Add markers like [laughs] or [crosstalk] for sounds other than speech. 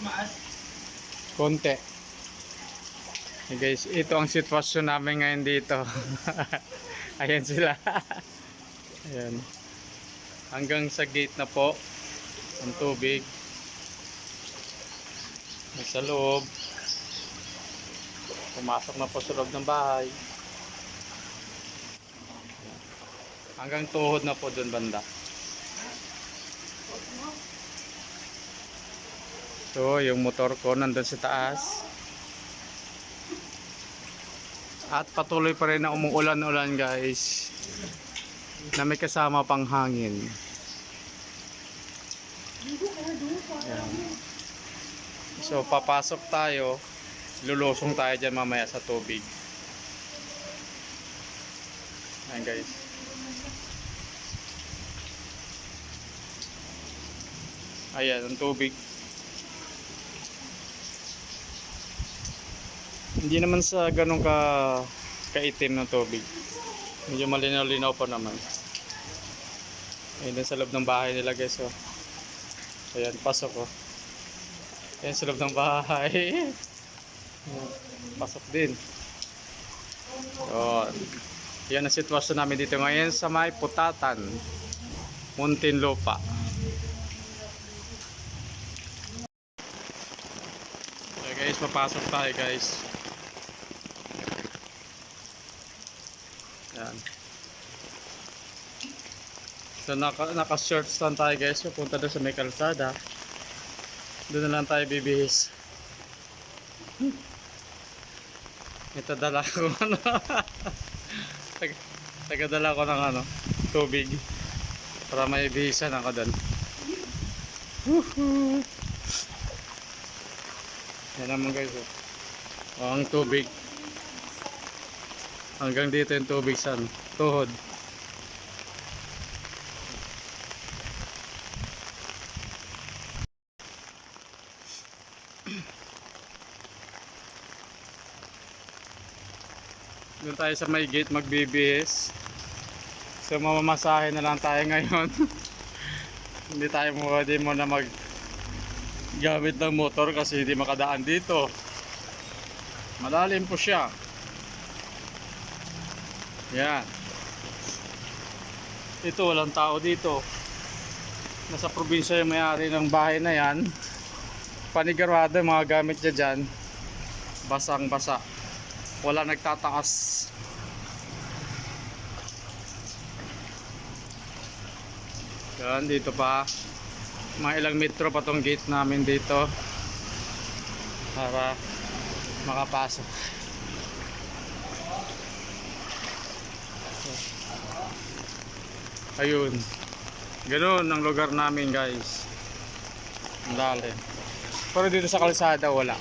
tumaas. Konti. Hey guys, ito ang sitwasyon namin ngayon dito. [laughs] Ayan sila. [laughs] Ayan. Hanggang sa gate na po ang tubig. Nasa loob. Pumasok na po sa loob ng bahay. Hanggang tuhod na po doon banda. So, yung motor ko nandun sa taas. At patuloy pa rin na umuulan-ulan guys. Na may kasama pang hangin. Ayan. So, papasok tayo. Lulusong tayo dyan mamaya sa tubig. Ayan guys. Ayan, ang tubig. Hindi naman sa ganun ka kaitim ng tubig. Medyo malinaw-linaw pa naman. Ayun sa loob ng bahay nila guys. Oh. Ayan, pasok oh. Ayan sa loob ng bahay. Pasok din. So, yan ang sitwasyon namin dito ngayon sa may Putatan, Muntinlupa. Okay guys, papasok tayo guys. Yan. So naka, naka shorts lang tayo guys. Pupunta doon sa may kalsada. Doon na lang tayo bibihis. Ito dala ko ano. [laughs] Tag, tagadala ko ng ano, tubig. Para may bihisan ako doon. Woohoo! Yan naman guys. Oh. Oh, ang tubig. Hanggang dito yung tubig sa ano, tuhod. Doon tayo sa may gate magbibihis. So mamamasahe na lang tayo ngayon. [laughs] Hindi tayo pwede mo na mag gamit ng motor kasi hindi makadaan dito. Malalim po siya. Yan. Ito walang tao dito. Nasa probinsya yung may-ari ng bahay na yan. [laughs] Panigarado yung mga gamit niya dyan. Basang basa. Wala nagtataas. Yan, dito pa. Mga ilang metro pa tong gate namin dito. Para makapasok. Ayun. Ganun ang lugar namin guys. Ang lalim. Pero dito sa kalsada wala.